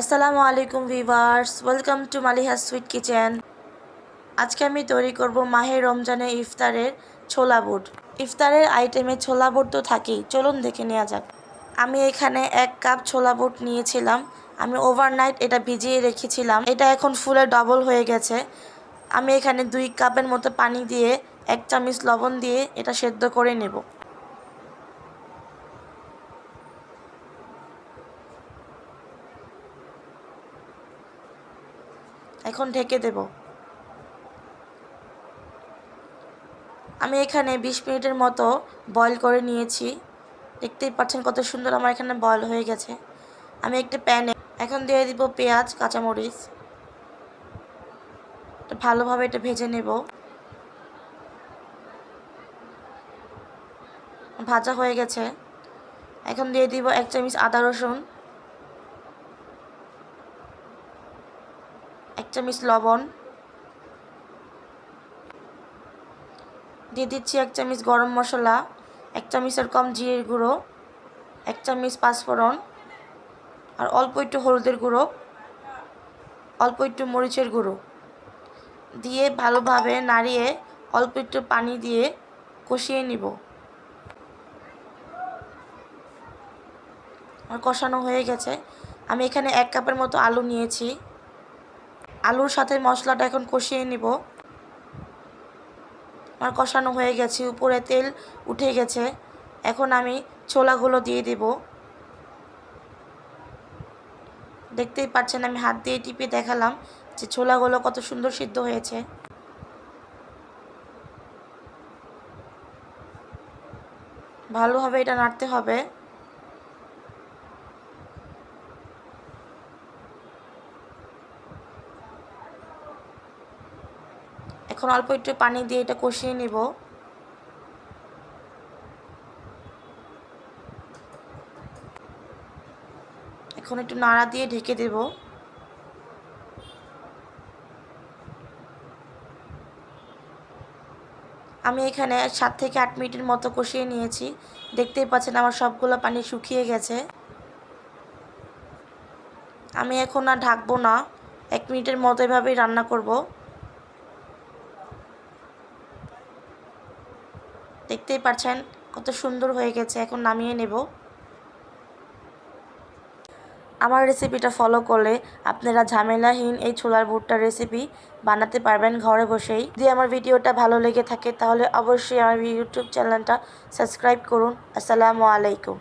আসসালামু আলাইকুম viewers welcome to Maliha sweet kitchen. আজকে আমি তৈরি করব মাহে রমজানে ইফতারের ছোলা বুট। ইফতারের আইটেমে ছোলা বুট তো থাকেই, চলুন দেখে নেওয়া যাক। আমি এখানে এক কাপ ছোলা বুট নিয়েছিলাম। আমি ওভারনাইট এটা ভিজিয়ে রেখেছিলাম। এটা এখন ফুলে ডবল হয়ে গেছে। আমি এখানে দুই কাপের মতো পানি দিয়ে এক চামচ লবণ দিয়ে এটা সেদ্ধ করে নেব। এখন ঢেকে দেব। আমি এখানে বিশ মিনিটের মতো বয়ল করে নিয়েছি। দেখতেই পাচ্ছেন কত সুন্দর আমার এখানে বয়ল হয়ে গেছে। আমি একটি প্যানে এখন দিয়ে দিব পেঁয়াজ, কাঁচামরিচ। ভালোভাবে এটা ভেজে নেব। ভাজা হয়ে গেছে। এখন দিয়ে দিব এক চামচ আদা রসুন। এক চামচ লবণ। দিয়ে দিচ্ছি এক চামচ গরম মশলা এক চামচের কম জিরের গুঁড়ো এক চামচ পাঁচফোড়ন, আর অল্প একটু হলুদের গুঁড়ো, অল্প একটু মরিচের গুঁড়ো। দিয়ে ভালোভাবে নাড়িয়ে অল্প একটু পানি দিয়ে কষিয়ে নিব। আর কষানো হয়ে গেছে। আমি এখানে এক কাপের মতো আলু নিয়েছি। আলুর সাথে মশলাটা এখন কষিয়ে নিব। আমার কষানো হয়ে গেছে, উপরে তেল উঠে গেছে। এখন আমি ছোলাগুলো দিয়ে দেব। দেখতেই পাচ্ছেন, আমি হাত দিয়ে টিপে দেখালাম যে ছোলাগুলো কত সুন্দর সিদ্ধ হয়েছে। ভালোভাবে এটা নাড়তে হবে। এখন অল্প একটু পানি দিয়ে এটা কষিয়ে নেব। এখন একটু নাড়া দিয়ে ঢেকে দেব। আমি এখানে সাত থেকে আট মিনিটের মতো কষিয়ে নিয়েছি। দেখতেই পাচ্ছেন আমার সবগুলো পানি শুকিয়ে গেছে। আমি এখন আর ঢাকবো না। এক মিনিটের মতো এভাবেই রান্না করব। দেখতেই পাচ্ছেন কত সুন্দর হয়ে গেছে, এখন নামিয়ে নেব। আমার রেসিপিটা ফলো করলে আপনারা ঝামেলাহীন এই ছোলার ভুট্টার রেসিপি বানাতে পারবেন ঘরে বসেই। যদি আমার ভিডিওটা ভালো লেগে থাকে তাহলে অবশ্যই আমার ইউটিউব চ্যানেলটা সাবস্ক্রাইব করুন। আসসালামু আলাইকুম।